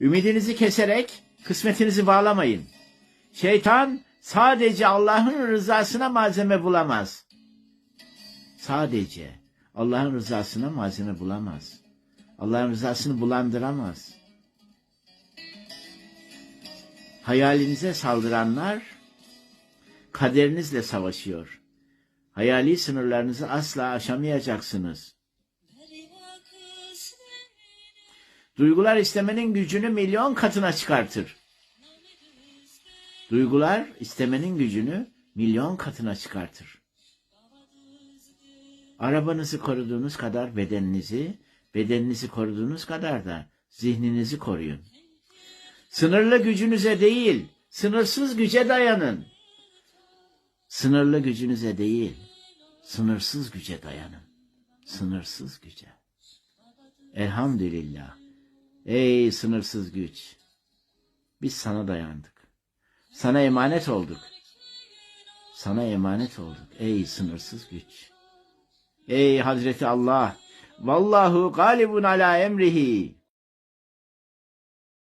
Ümidinizi keserek kısmetinizi bağlamayın. Şeytan sadece Allah'ın rızasına malzeme bulamaz. Sadece Allah'ın rızasına malzeme bulamaz. Allah'ın rızasını bulandıramaz. Hayalinize saldıranlar kaderinizle savaşıyor. Hayali sınırlarınızı asla aşamayacaksınız. Duygular istemenin gücünü milyon katına çıkartır. Duygular istemenin gücünü milyon katına çıkartır. Arabanızı koruduğunuz kadar bedeninizi, bedeninizi koruduğunuz kadar da zihninizi koruyun. Sınırlı gücünüze değil, sınırsız güce dayanın. Sınırlı gücünüze değil, sınırsız güce dayanın. Sınırsız güce. Elhamdülillah. Ey sınırsız güç. Biz sana dayandık. Sana emanet olduk. Sana emanet olduk. Ey sınırsız güç. Ey Hazreti Allah. Vallahu galibun ala emrihi.